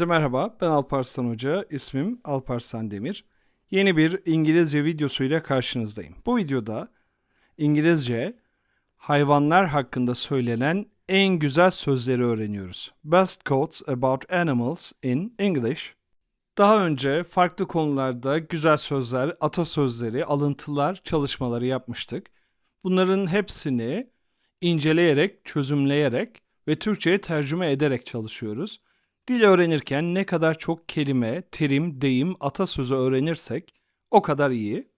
Herkese merhaba, ben Alparslan Hoca, ismim Alparslan Demir. Yeni bir İngilizce videosuyla karşınızdayım. Bu videoda İngilizce hayvanlar hakkında söylenen en güzel sözleri öğreniyoruz. Best quotes about animals in English. Daha önce farklı konularda güzel sözler, atasözleri, alıntılar çalışmaları yapmıştık. Bunların hepsini inceleyerek, çözümleyerek ve Türkçe'ye tercüme ederek çalışıyoruz. Dil öğrenirken ne kadar çok kelime, terim, deyim, atasözü öğrenirsek o kadar iyi.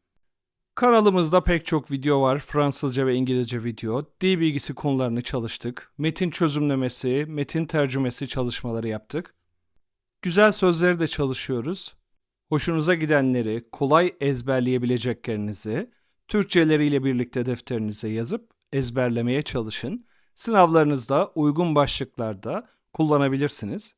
Kanalımızda pek çok video var. Fransızca ve İngilizce video. Dil bilgisi konularını çalıştık. Metin çözümlemesi, metin tercümesi çalışmaları yaptık. Güzel sözleri de çalışıyoruz. Hoşunuza gidenleri, kolay ezberleyebileceklerinizi, Türkçeleriyle birlikte defterinize yazıp ezberlemeye çalışın. Sınavlarınızda uygun başlıklarda kullanabilirsiniz.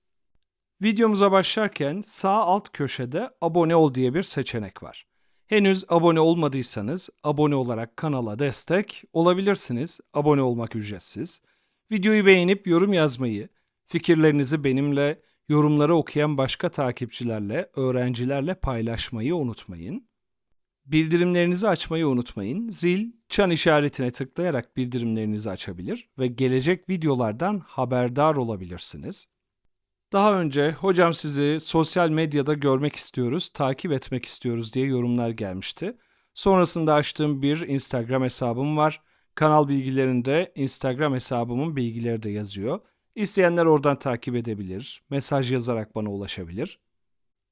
Videomuza başlarken sağ alt köşede abone ol diye bir seçenek var. Henüz abone olmadıysanız abone olarak kanala destek olabilirsiniz. Abone olmak ücretsiz. Videoyu beğenip yorum yazmayı, fikirlerinizi benimle, yorumları okuyan başka takipçilerle, öğrencilerle paylaşmayı unutmayın. Bildirimlerinizi açmayı unutmayın. Zil, çan işaretine tıklayarak bildirimlerinizi açabilir ve gelecek videolardan haberdar olabilirsiniz. Daha önce hocam sizi sosyal medyada görmek istiyoruz, takip etmek istiyoruz diye yorumlar gelmişti. Sonrasında açtığım bir Instagram hesabım var. Kanal bilgilerinde Instagram hesabımın bilgileri de yazıyor. İsteyenler oradan takip edebilir, mesaj yazarak bana ulaşabilir.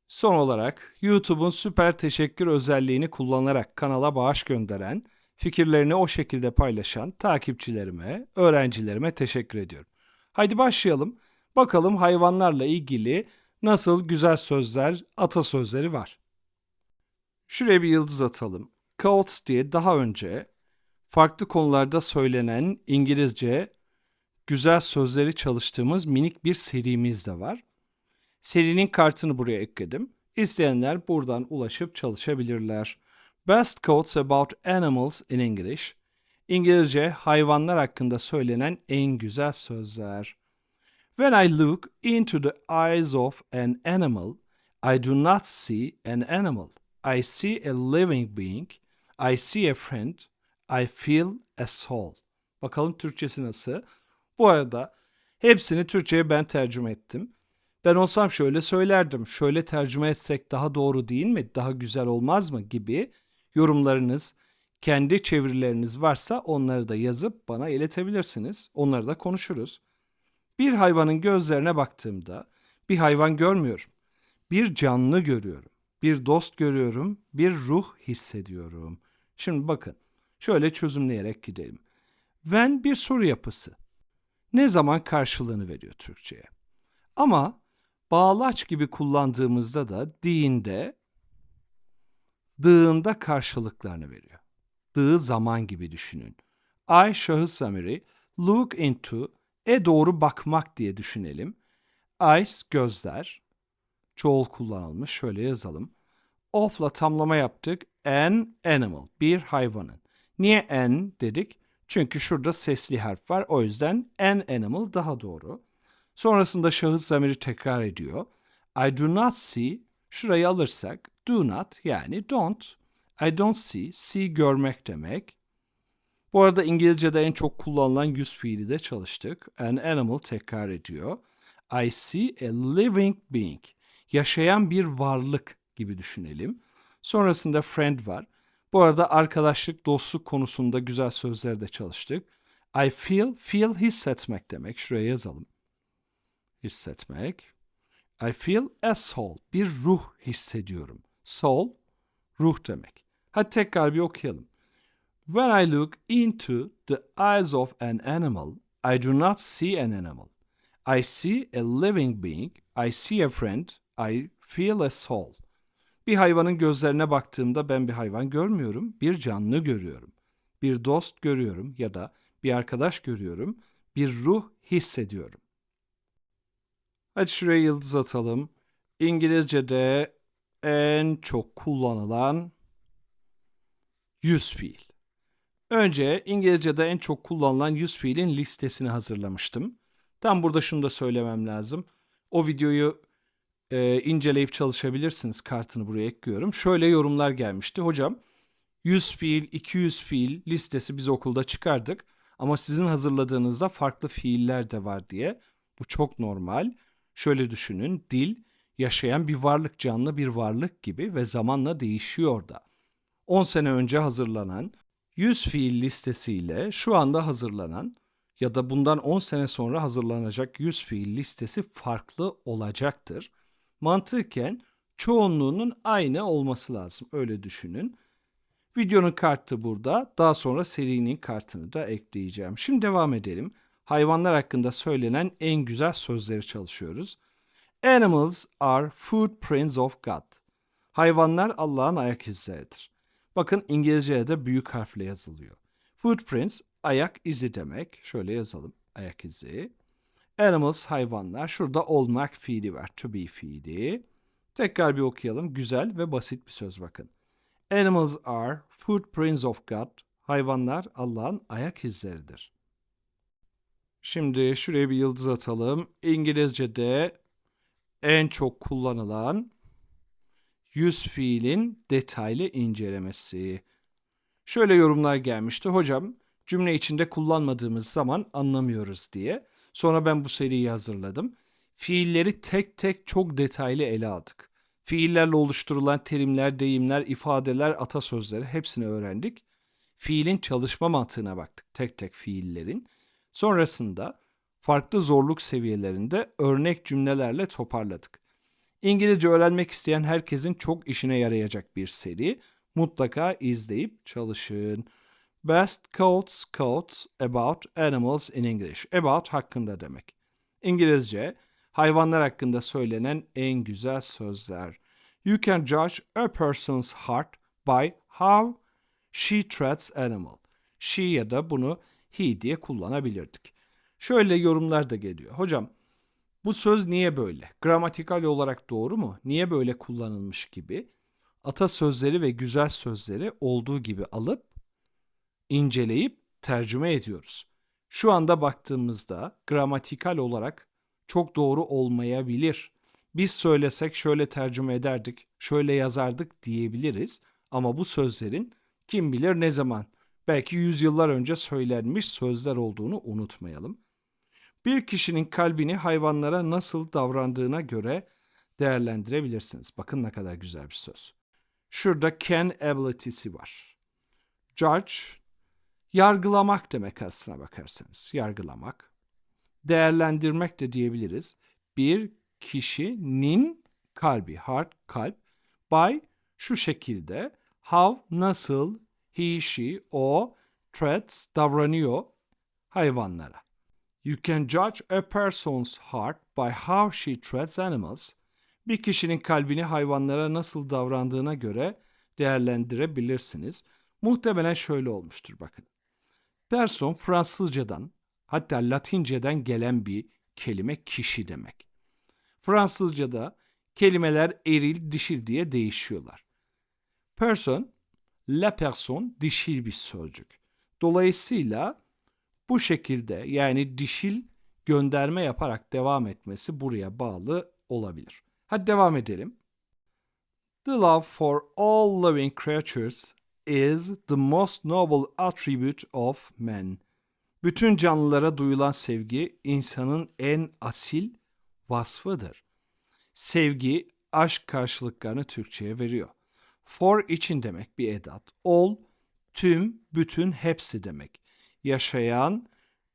Son olarak YouTube'un süper teşekkür özelliğini kullanarak kanala bağış gönderen, fikirlerini o şekilde paylaşan takipçilerime, öğrencilerime teşekkür ediyorum. Haydi başlayalım. Bakalım hayvanlarla ilgili nasıl güzel sözler, atasözleri var. Şuraya bir yıldız atalım. Quotes diye daha önce farklı konularda söylenen İngilizce güzel sözleri çalıştığımız minik bir serimiz de var. Serinin kartını buraya ekledim. İsteyenler buradan ulaşıp çalışabilirler. Best quotes about animals in English. İngilizce hayvanlar hakkında söylenen en güzel sözler. When I look into the eyes of an animal, I do not see an animal. I see a living being. I see a friend. I feel a soul. Bakalım Türkçesi nasıl? Bu arada hepsini Türkçe'ye ben tercüme ettim. Ben olsam şöyle söylerdim. Şöyle tercüme etsek daha doğru değil mi? Daha güzel olmaz mı? gibi yorumlarınız, kendi çevirileriniz varsa onları da yazıp bana iletebilirsiniz. Onları da konuşuruz. Bir hayvanın gözlerine baktığımda bir hayvan görmüyorum. Bir canlı görüyorum. Bir dost görüyorum. Bir ruh hissediyorum. Şimdi bakın. Şöyle çözümleyerek gidelim. When bir soru yapısı. Ne zaman karşılığını veriyor Türkçe'ye? Ama bağlaç gibi kullandığımızda da dinde dığında karşılıklarını veriyor. Dığı zaman gibi düşünün. I şahıs zamiri look into e doğru bakmak diye düşünelim. Eyes gözler. Çoğul kullanılmış. Şöyle yazalım. Of'la tamlama yaptık. An animal. Bir hayvanın. Niye an dedik? Çünkü şurada sesli harf var. O yüzden an animal daha doğru. Sonrasında şahıs zamiri tekrar ediyor. I do not see. Şurayı alırsak do not yani don't. I don't see. See görmek demek. Bu arada İngilizce'de en çok kullanılan yüz fiili de çalıştık. An animal tekrar ediyor. I see a living being. Yaşayan bir varlık gibi düşünelim. Sonrasında friend var. Bu arada arkadaşlık, dostluk konusunda güzel sözler de çalıştık. I feel, feel hissetmek demek. Şuraya yazalım. Hissetmek. I feel a soul. Bir ruh hissediyorum. Soul, ruh demek. Hadi tekrar bir okuyalım. When I look into the eyes of an animal, I do not see an animal. I see a living being. I see a friend. I feel a soul. Bir hayvanın gözlerine baktığımda ben bir hayvan görmüyorum, bir canlı görüyorum. Bir dost görüyorum ya da bir arkadaş görüyorum, bir ruh hissediyorum. Hadi şuraya yıldız atalım. İngilizce'de en çok kullanılan yüz fiil. Önce İngilizce'de en çok kullanılan yüz fiilin listesini hazırlamıştım. Tam burada şunu da söylemem lazım. O videoyu e, inceleyip çalışabilirsiniz. Kartını buraya ekliyorum. Şöyle yorumlar gelmişti. Hocam 100 fiil, 200 fiil listesi biz okulda çıkardık. Ama sizin hazırladığınızda farklı fiiller de var diye. Bu çok normal. Şöyle düşünün. Dil yaşayan bir varlık, canlı bir varlık gibi ve zamanla değişiyor da. 10 sene önce hazırlanan 100 fiil listesiyle şu anda hazırlanan ya da bundan 10 sene sonra hazırlanacak 100 fiil listesi farklı olacaktır. Mantıken çoğunluğunun aynı olması lazım. Öyle düşünün. Videonun kartı burada. Daha sonra serinin kartını da ekleyeceğim. Şimdi devam edelim. Hayvanlar hakkında söylenen en güzel sözleri çalışıyoruz. Animals are footprints of God. Hayvanlar Allah'ın ayak izleridir. Bakın İngilizce'de de büyük harfle yazılıyor. Footprints ayak izi demek. Şöyle yazalım. Ayak izi. Animals hayvanlar. Şurada olmak fiili var. To be fiili. Tekrar bir okuyalım. Güzel ve basit bir söz bakın. Animals are footprints of God. Hayvanlar Allah'ın ayak izleridir. Şimdi şuraya bir yıldız atalım. İngilizce'de en çok kullanılan yüz fiilin detaylı incelemesi. Şöyle yorumlar gelmişti. Hocam cümle içinde kullanmadığımız zaman anlamıyoruz diye. Sonra ben bu seriyi hazırladım. Fiilleri tek tek çok detaylı ele aldık. Fiillerle oluşturulan terimler, deyimler, ifadeler, atasözleri hepsini öğrendik. Fiilin çalışma mantığına baktık tek tek fiillerin. Sonrasında farklı zorluk seviyelerinde örnek cümlelerle toparladık. İngilizce öğrenmek isteyen herkesin çok işine yarayacak bir seri. Mutlaka izleyip çalışın. Best quotes quotes about animals in English. About hakkında demek. İngilizce hayvanlar hakkında söylenen en güzel sözler. You can judge a person's heart by how she treats animal. She ya da bunu he diye kullanabilirdik. Şöyle yorumlar da geliyor. Hocam bu söz niye böyle? Gramatikal olarak doğru mu? Niye böyle kullanılmış gibi? Atasözleri ve güzel sözleri olduğu gibi alıp inceleyip tercüme ediyoruz. Şu anda baktığımızda gramatikal olarak çok doğru olmayabilir. Biz söylesek şöyle tercüme ederdik, şöyle yazardık diyebiliriz ama bu sözlerin kim bilir ne zaman belki yüzyıllar önce söylenmiş sözler olduğunu unutmayalım. Bir kişinin kalbini hayvanlara nasıl davrandığına göre değerlendirebilirsiniz. Bakın ne kadar güzel bir söz. Şurada can ability'si var. Judge, yargılamak demek aslına bakarsanız. Yargılamak. Değerlendirmek de diyebiliriz. Bir kişinin kalbi, heart, kalp. By şu şekilde how, nasıl, he, she, o, treats, davranıyor hayvanlara. You can judge a person's heart by how she treats animals. Bir kişinin kalbini hayvanlara nasıl davrandığına göre değerlendirebilirsiniz. Muhtemelen şöyle olmuştur bakın. Person Fransızcadan hatta Latinceden gelen bir kelime kişi demek. Fransızcada kelimeler eril dişil diye değişiyorlar. Person, la person dişil bir sözcük. Dolayısıyla bu şekilde yani dişil gönderme yaparak devam etmesi buraya bağlı olabilir. Hadi devam edelim. The love for all living creatures is the most noble attribute of man. Bütün canlılara duyulan sevgi insanın en asil vasfıdır. Sevgi aşk karşılıklarını Türkçe'ye veriyor. For için demek bir edat. All tüm, bütün, hepsi demek yaşayan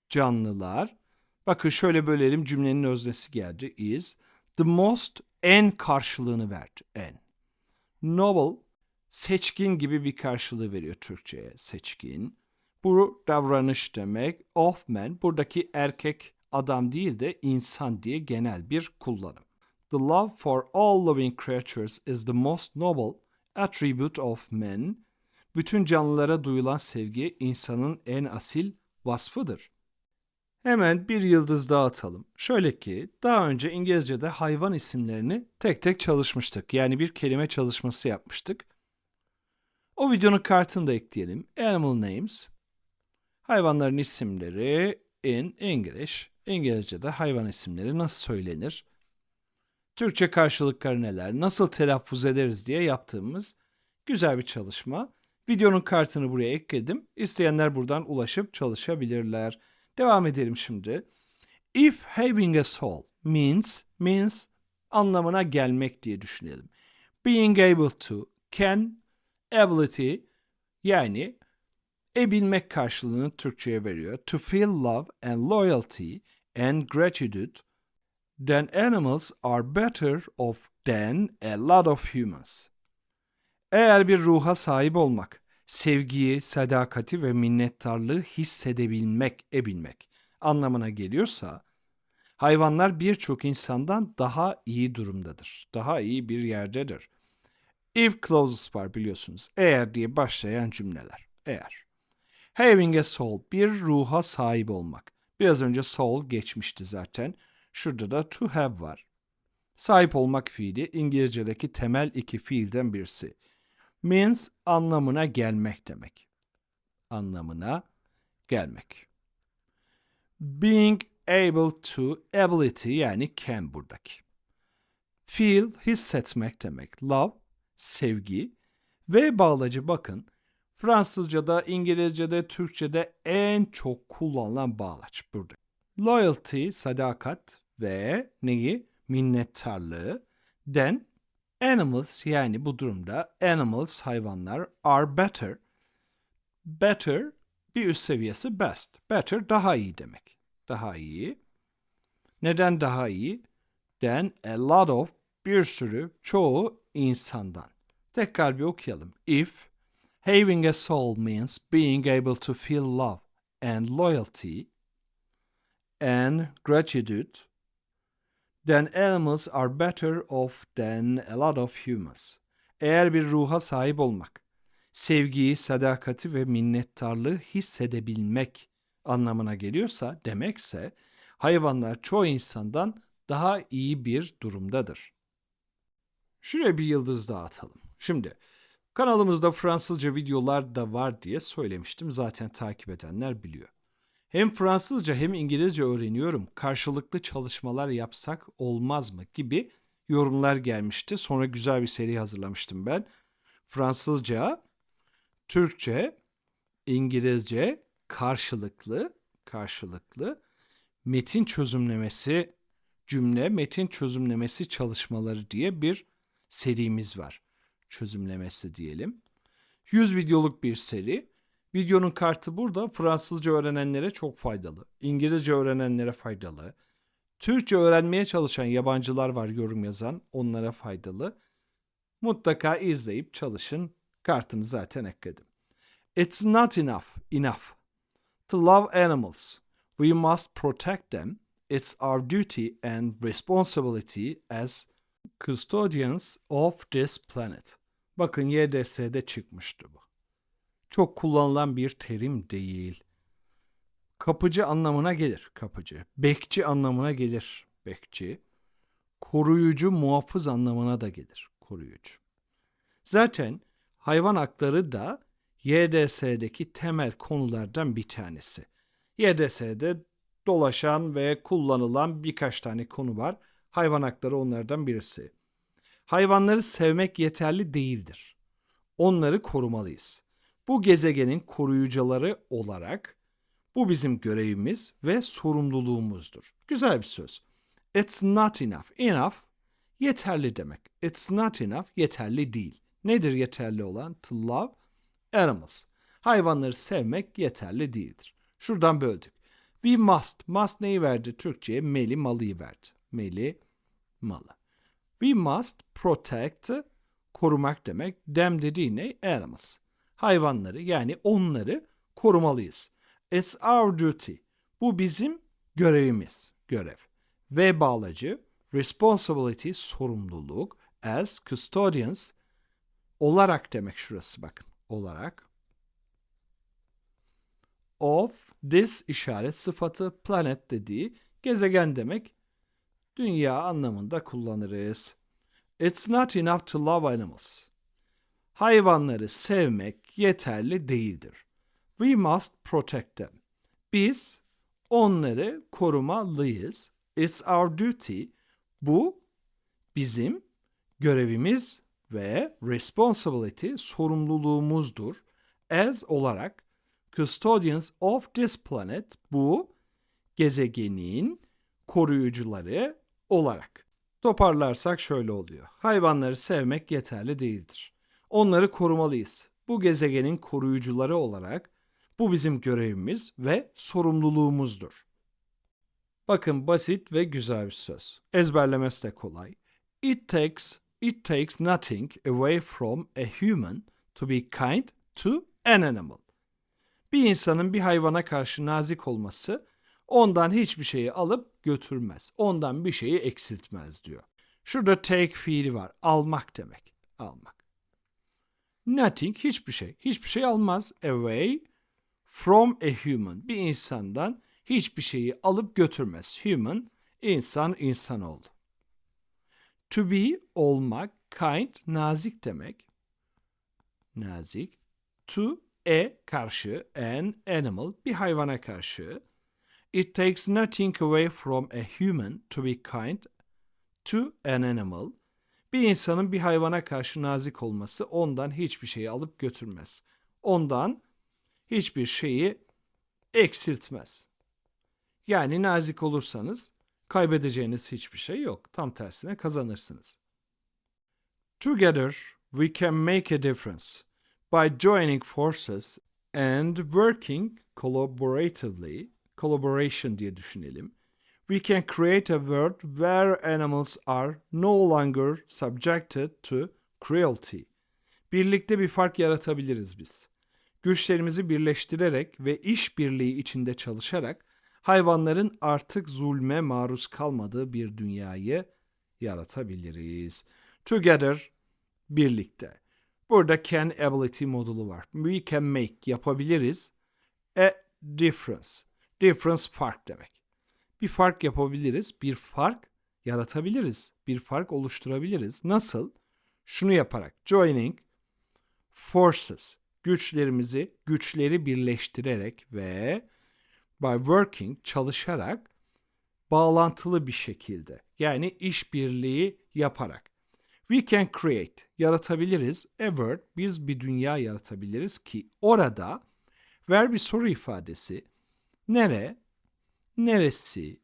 canlılar. Bakın şöyle bölelim cümlenin öznesi geldi. Is the most en karşılığını verdi. En. Noble seçkin gibi bir karşılığı veriyor Türkçe'ye. Seçkin. Bu davranış demek. Of man buradaki erkek adam değil de insan diye genel bir kullanım. The love for all living creatures is the most noble attribute of men bütün canlılara duyulan sevgi insanın en asil vasfıdır. Hemen bir yıldız daha atalım. Şöyle ki daha önce İngilizce'de hayvan isimlerini tek tek çalışmıştık. Yani bir kelime çalışması yapmıştık. O videonun kartını da ekleyelim. Animal names. Hayvanların isimleri in English. İngilizce'de hayvan isimleri nasıl söylenir? Türkçe karşılıkları neler, nasıl telaffuz ederiz diye yaptığımız güzel bir çalışma. Videonun kartını buraya ekledim. İsteyenler buradan ulaşıp çalışabilirler. Devam edelim şimdi. If having a soul means, means anlamına gelmek diye düşünelim. Being able to, can, ability yani ebilmek karşılığını Türkçe'ye veriyor. To feel love and loyalty and gratitude then animals are better off than a lot of humans. Eğer bir ruha sahip olmak, sevgiyi, sadakati ve minnettarlığı hissedebilmek, ebilmek anlamına geliyorsa, hayvanlar birçok insandan daha iyi durumdadır. Daha iyi bir yerdedir. If clauses var biliyorsunuz. Eğer diye başlayan cümleler. Eğer. Having a soul, bir ruha sahip olmak. Biraz önce soul geçmişti zaten. Şurada da to have var. Sahip olmak fiili İngilizce'deki temel iki fiilden birisi. Means anlamına gelmek demek. Anlamına gelmek. Being able to ability yani can buradaki. Feel hissetmek demek. Love sevgi ve bağlacı bakın Fransızca'da, İngilizce'de, Türkçe'de en çok kullanılan bağlaç burada. Loyalty, sadakat ve neyi? Minnettarlığı. Then animals yani bu durumda animals hayvanlar are better. Better bir üst seviyesi best. Better daha iyi demek. Daha iyi. Neden daha iyi? Than a lot of bir sürü çoğu insandan. Tekrar bir okuyalım. If having a soul means being able to feel love and loyalty and gratitude, then animals are better off than a lot of humans. Eğer bir ruha sahip olmak, sevgiyi, sadakati ve minnettarlığı hissedebilmek anlamına geliyorsa demekse hayvanlar çoğu insandan daha iyi bir durumdadır. Şuraya bir yıldız daha atalım. Şimdi kanalımızda Fransızca videolar da var diye söylemiştim. Zaten takip edenler biliyor. Hem Fransızca hem İngilizce öğreniyorum. Karşılıklı çalışmalar yapsak olmaz mı gibi yorumlar gelmişti. Sonra güzel bir seri hazırlamıştım ben. Fransızca, Türkçe, İngilizce karşılıklı karşılıklı metin çözümlemesi cümle metin çözümlemesi çalışmaları diye bir serimiz var. Çözümlemesi diyelim. 100 videoluk bir seri. Videonun kartı burada. Fransızca öğrenenlere çok faydalı. İngilizce öğrenenlere faydalı. Türkçe öğrenmeye çalışan yabancılar var yorum yazan. Onlara faydalı. Mutlaka izleyip çalışın. Kartını zaten ekledim. It's not enough, enough to love animals. We must protect them. It's our duty and responsibility as custodians of this planet. Bakın YDS'de çıkmıştı bu. Çok kullanılan bir terim değil. Kapıcı anlamına gelir kapıcı. Bekçi anlamına gelir bekçi. Koruyucu, muhafız anlamına da gelir koruyucu. Zaten hayvan hakları da YDS'deki temel konulardan bir tanesi. YDS'de dolaşan ve kullanılan birkaç tane konu var. Hayvan hakları onlardan birisi. Hayvanları sevmek yeterli değildir. Onları korumalıyız. Bu gezegenin koruyucuları olarak bu bizim görevimiz ve sorumluluğumuzdur. Güzel bir söz. It's not enough. Enough yeterli demek. It's not enough yeterli değil. Nedir yeterli olan? To love animals. Hayvanları sevmek yeterli değildir. Şuradan böldük. We must. Must neyi verdi Türkçe'ye? Meli malıyı verdi. Meli malı. We must protect korumak demek. Them dediği ne? Animals. Hayvanları yani onları korumalıyız. It's our duty. Bu bizim görevimiz. Görev. Ve bağlacı responsibility sorumluluk as custodians olarak demek şurası bakın. Olarak of this işaret sıfatı planet dediği gezegen demek dünya anlamında kullanırız. It's not enough to love animals. Hayvanları sevmek yeterli değildir. We must protect them. Biz onları korumalıyız. It's our duty. Bu bizim görevimiz ve responsibility sorumluluğumuzdur. As olarak custodians of this planet bu gezegenin koruyucuları olarak. Toparlarsak şöyle oluyor. Hayvanları sevmek yeterli değildir. Onları korumalıyız. Bu gezegenin koruyucuları olarak bu bizim görevimiz ve sorumluluğumuzdur. Bakın basit ve güzel bir söz. Ezberlemesi de kolay. It takes it takes nothing away from a human to be kind to an animal. Bir insanın bir hayvana karşı nazik olması ondan hiçbir şeyi alıp götürmez. Ondan bir şeyi eksiltmez diyor. Şurada take fiili var. Almak demek. Almak. Nothing hiçbir şey. Hiçbir şey almaz. Away from a human. Bir insandan hiçbir şeyi alıp götürmez. Human, insan, insan oldu. To be, olmak, kind, nazik demek. Nazik. To, e, karşı, an, animal, bir hayvana karşı. It takes nothing away from a human to be kind to an animal. Bir insanın bir hayvana karşı nazik olması ondan hiçbir şeyi alıp götürmez. Ondan hiçbir şeyi eksiltmez. Yani nazik olursanız kaybedeceğiniz hiçbir şey yok. Tam tersine kazanırsınız. Together we can make a difference by joining forces and working collaboratively. Collaboration diye düşünelim. We can create a world where animals are no longer subjected to cruelty. Birlikte bir fark yaratabiliriz biz. Güçlerimizi birleştirerek ve işbirliği içinde çalışarak hayvanların artık zulme maruz kalmadığı bir dünyayı yaratabiliriz. Together, birlikte. Burada can ability modulu var. We can make, yapabiliriz. A difference. Difference fark demek. Bir fark yapabiliriz, bir fark yaratabiliriz, bir fark oluşturabiliriz. Nasıl? Şunu yaparak. Joining forces. Güçlerimizi, güçleri birleştirerek ve by working çalışarak bağlantılı bir şekilde yani işbirliği yaparak we can create yaratabiliriz a world biz bir dünya yaratabiliriz ki orada ver bir soru ifadesi nere neresi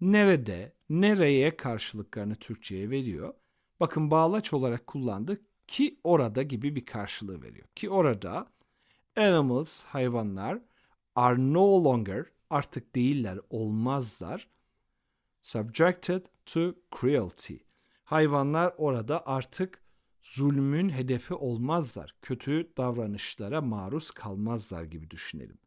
nerede nereye karşılıklarını Türkçe'ye veriyor. Bakın bağlaç olarak kullandı ki orada gibi bir karşılığı veriyor. Ki orada animals hayvanlar are no longer artık değiller, olmazlar. Subjected to cruelty. Hayvanlar orada artık zulmün hedefi olmazlar. Kötü davranışlara maruz kalmazlar gibi düşünelim.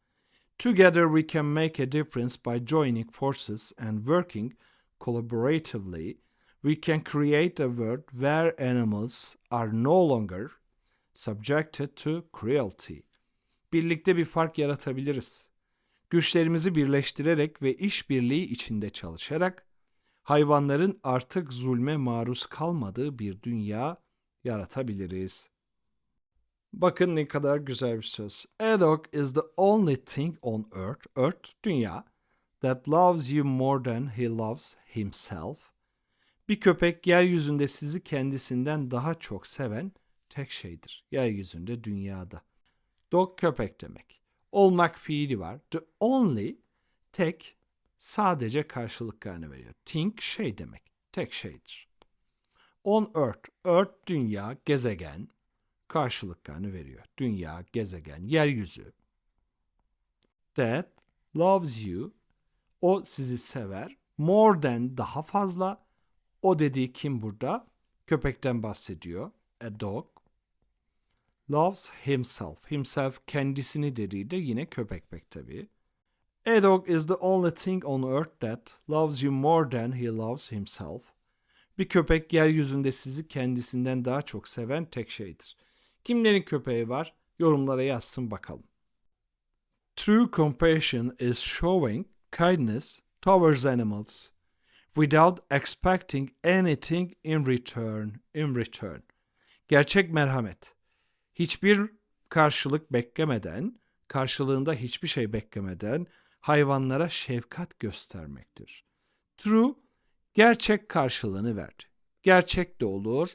Together we can make a difference by joining forces and working collaboratively. We can create a world where animals are no longer subjected to cruelty. Birlikte bir fark yaratabiliriz. Güçlerimizi birleştirerek ve işbirliği içinde çalışarak hayvanların artık zulme maruz kalmadığı bir dünya yaratabiliriz. Bakın ne kadar güzel bir söz. A dog is the only thing on earth, earth dünya, that loves you more than he loves himself. Bir köpek yeryüzünde sizi kendisinden daha çok seven tek şeydir. Yeryüzünde, dünyada. Dog köpek demek. Olmak fiili var. The only, tek, sadece karşılıklarını veriyor. Think şey demek. Tek şeydir. On earth, earth dünya, gezegen, karşılıklarını veriyor. Dünya, gezegen, yeryüzü. That loves you, o sizi sever. More than, daha fazla. O dediği kim burada? Köpekten bahsediyor. A dog. Loves himself. Himself kendisini dediği de yine köpek bek tabii. A dog is the only thing on earth that loves you more than he loves himself. Bir köpek yeryüzünde sizi kendisinden daha çok seven tek şeydir. Kimlerin köpeği var? Yorumlara yazsın bakalım. True compassion is showing kindness towards animals without expecting anything in return. In return. Gerçek merhamet. Hiçbir karşılık beklemeden, karşılığında hiçbir şey beklemeden hayvanlara şefkat göstermektir. True, gerçek karşılığını verdi. Gerçek de olur.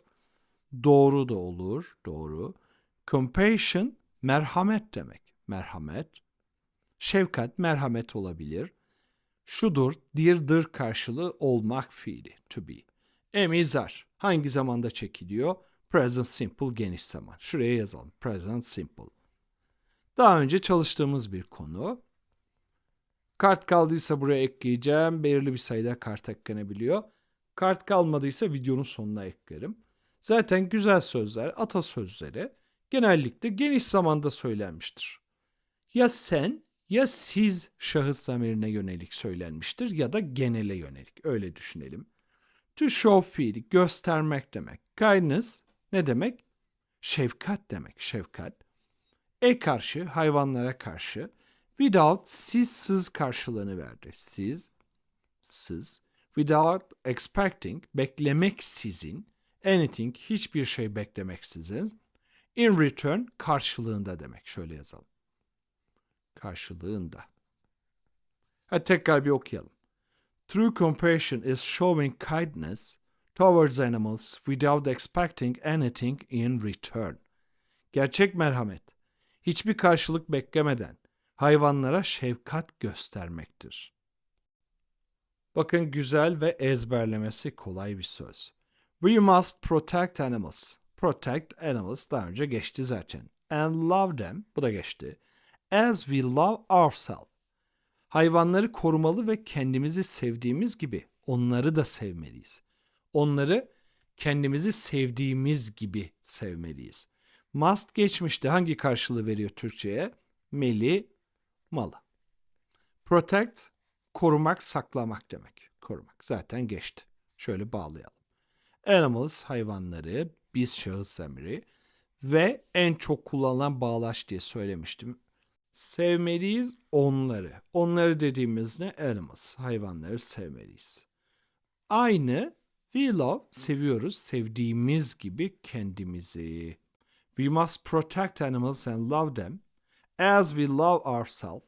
Doğru da olur. Doğru. Compassion merhamet demek. Merhamet. Şefkat, merhamet olabilir. Şudur, dear'dır karşılığı olmak fiili. To be. Emizar. Hangi zamanda çekiliyor? Present simple geniş zaman. Şuraya yazalım. Present simple. Daha önce çalıştığımız bir konu. Kart kaldıysa buraya ekleyeceğim. Belirli bir sayıda kart eklenebiliyor. Kart kalmadıysa videonun sonuna eklerim. Zaten güzel sözler, atasözleri genellikle geniş zamanda söylenmiştir. Ya sen ya siz şahıs zamirine yönelik söylenmiştir ya da genele yönelik. Öyle düşünelim. To show fiili göstermek demek. Kindness ne demek? Şefkat demek. Şefkat. E karşı hayvanlara karşı without siz sız karşılığını verdi. Siz siz without expecting beklemek sizin anything hiçbir şey beklemeksizin in return karşılığında demek. Şöyle yazalım. Karşılığında. Hadi tekrar bir okuyalım. True compassion is showing kindness towards animals without expecting anything in return. Gerçek merhamet, hiçbir karşılık beklemeden hayvanlara şefkat göstermektir. Bakın güzel ve ezberlemesi kolay bir söz. We must protect animals. Protect animals daha önce geçti zaten. And love them, bu da geçti. As we love ourselves. Hayvanları korumalı ve kendimizi sevdiğimiz gibi onları da sevmeliyiz. Onları kendimizi sevdiğimiz gibi sevmeliyiz. Must geçmişti. Hangi karşılığı veriyor Türkçe'ye? Meli, malı. Protect, korumak, saklamak demek. Korumak. Zaten geçti. Şöyle bağlayalım. Animals, hayvanları, biz şahıs zamiri ve en çok kullanılan bağlaç diye söylemiştim. Sevmeliyiz onları. Onları dediğimiz ne? Animals. Hayvanları sevmeliyiz. Aynı we love seviyoruz. Sevdiğimiz gibi kendimizi. We must protect animals and love them as we love ourselves.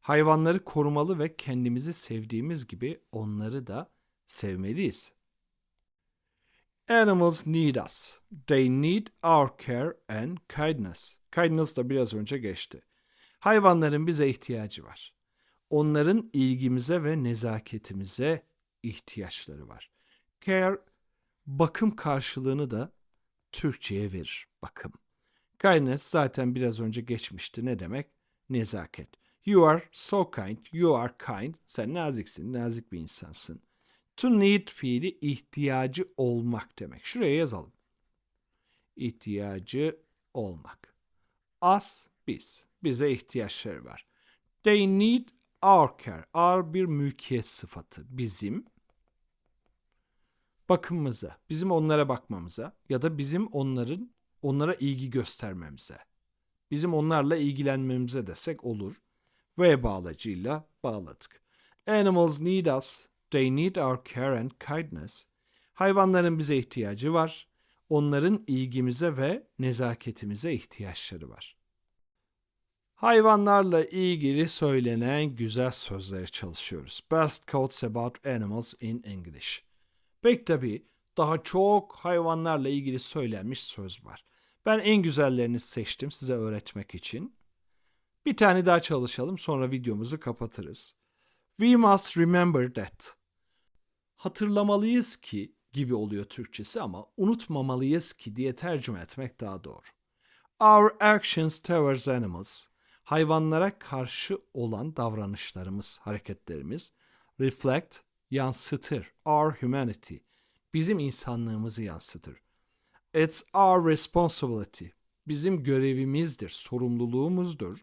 Hayvanları korumalı ve kendimizi sevdiğimiz gibi onları da sevmeliyiz. Animals need us. They need our care and kindness. Kindness da biraz önce geçti. Hayvanların bize ihtiyacı var. Onların ilgimize ve nezaketimize ihtiyaçları var. Care bakım karşılığını da Türkçe'ye verir. Bakım. Kindness zaten biraz önce geçmişti. Ne demek? Nezaket. You are so kind. You are kind. Sen naziksin. Nazik bir insansın. To need fiili ihtiyacı olmak demek. Şuraya yazalım. İhtiyacı olmak. Us, biz. Bize ihtiyaçları var. They need our care. Our bir mülkiyet sıfatı. Bizim bakımımıza, bizim onlara bakmamıza ya da bizim onların onlara ilgi göstermemize. Bizim onlarla ilgilenmemize desek olur. Ve bağlacıyla bağladık. Animals need us. They need our care and kindness. Hayvanların bize ihtiyacı var. Onların ilgimize ve nezaketimize ihtiyaçları var. Hayvanlarla ilgili söylenen güzel sözleri çalışıyoruz. Best quotes about animals in English. Pek tabi daha çok hayvanlarla ilgili söylenmiş söz var. Ben en güzellerini seçtim size öğretmek için. Bir tane daha çalışalım sonra videomuzu kapatırız. We must remember that. Hatırlamalıyız ki gibi oluyor Türkçesi ama unutmamalıyız ki diye tercüme etmek daha doğru. Our actions towards animals hayvanlara karşı olan davranışlarımız, hareketlerimiz reflect yansıtır our humanity. Bizim insanlığımızı yansıtır. It's our responsibility. Bizim görevimizdir, sorumluluğumuzdur.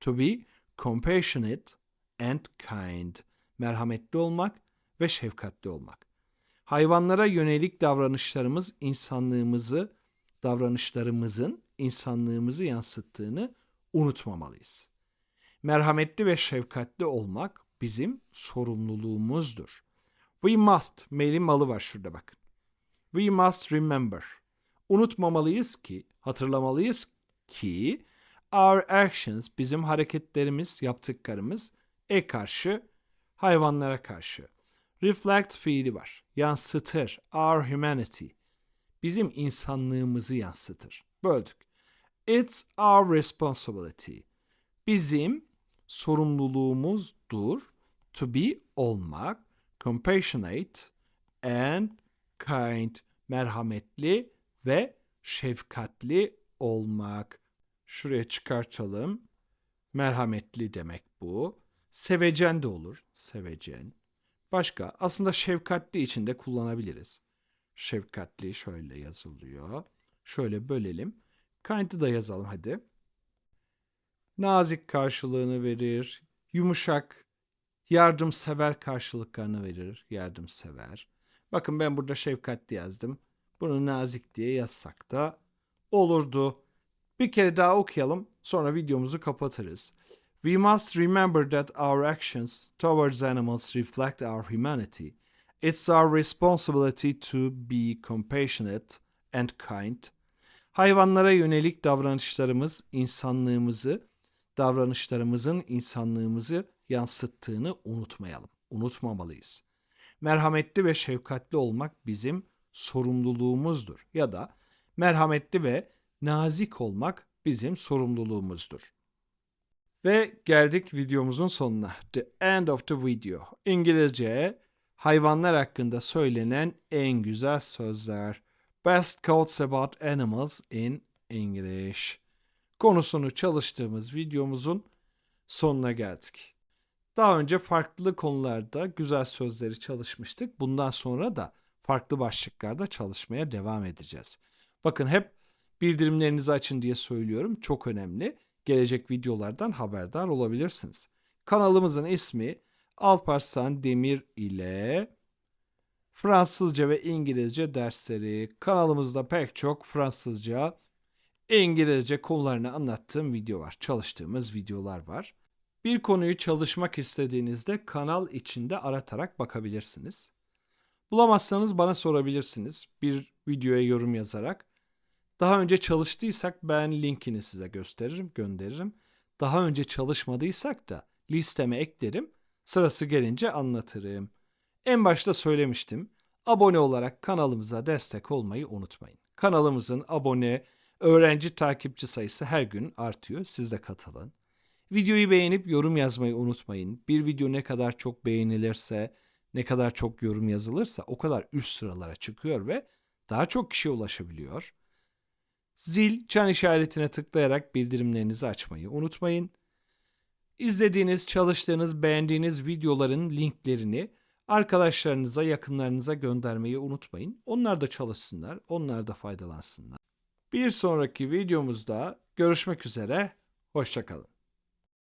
To be compassionate and kind. Merhametli olmak ve şefkatli olmak. Hayvanlara yönelik davranışlarımız insanlığımızı, davranışlarımızın insanlığımızı yansıttığını unutmamalıyız. Merhametli ve şefkatli olmak bizim sorumluluğumuzdur. We must, mailin malı var şurada bakın. We must remember. Unutmamalıyız ki, hatırlamalıyız ki our actions, bizim hareketlerimiz, yaptıklarımız e karşı, hayvanlara karşı. Reflect fiili var. Yansıtır. Our humanity. Bizim insanlığımızı yansıtır. Böldük. It's our responsibility. Bizim sorumluluğumuzdur to be olmak, compassionate and kind, merhametli ve şefkatli olmak. Şuraya çıkartalım. Merhametli demek bu. Sevecen de olur. Sevecen. Başka aslında şefkatli için de kullanabiliriz. Şefkatli şöyle yazılıyor. Şöyle bölelim. Kind'ı da yazalım hadi. Nazik karşılığını verir. Yumuşak, yardımsever karşılıklarını verir. Yardımsever. Bakın ben burada şefkatli yazdım. Bunu nazik diye yazsak da olurdu. Bir kere daha okuyalım. Sonra videomuzu kapatırız. We must remember that our actions towards animals reflect our humanity. It's our responsibility to be compassionate and kind. Hayvanlara yönelik davranışlarımız insanlığımızı, davranışlarımızın insanlığımızı yansıttığını unutmayalım. Unutmamalıyız. Merhametli ve şefkatli olmak bizim sorumluluğumuzdur ya da merhametli ve nazik olmak bizim sorumluluğumuzdur. Ve geldik videomuzun sonuna. The end of the video. İngilizce hayvanlar hakkında söylenen en güzel sözler. Best quotes about animals in English. Konusunu çalıştığımız videomuzun sonuna geldik. Daha önce farklı konularda güzel sözleri çalışmıştık. Bundan sonra da farklı başlıklarda çalışmaya devam edeceğiz. Bakın hep bildirimlerinizi açın diye söylüyorum. Çok önemli. Gelecek videolardan haberdar olabilirsiniz. Kanalımızın ismi Alparslan Demir ile Fransızca ve İngilizce dersleri. Kanalımızda pek çok Fransızca, İngilizce konularını anlattığım video var. Çalıştığımız videolar var. Bir konuyu çalışmak istediğinizde kanal içinde aratarak bakabilirsiniz. Bulamazsanız bana sorabilirsiniz. Bir videoya yorum yazarak. Daha önce çalıştıysak ben linkini size gösteririm, gönderirim. Daha önce çalışmadıysak da listeme eklerim. Sırası gelince anlatırım. En başta söylemiştim. Abone olarak kanalımıza destek olmayı unutmayın. Kanalımızın abone, öğrenci takipçi sayısı her gün artıyor. Siz de katılın. Videoyu beğenip yorum yazmayı unutmayın. Bir video ne kadar çok beğenilirse, ne kadar çok yorum yazılırsa o kadar üst sıralara çıkıyor ve daha çok kişiye ulaşabiliyor. Zil, çan işaretine tıklayarak bildirimlerinizi açmayı unutmayın. İzlediğiniz, çalıştığınız, beğendiğiniz videoların linklerini arkadaşlarınıza, yakınlarınıza göndermeyi unutmayın. Onlar da çalışsınlar, onlar da faydalansınlar. Bir sonraki videomuzda görüşmek üzere, hoşçakalın.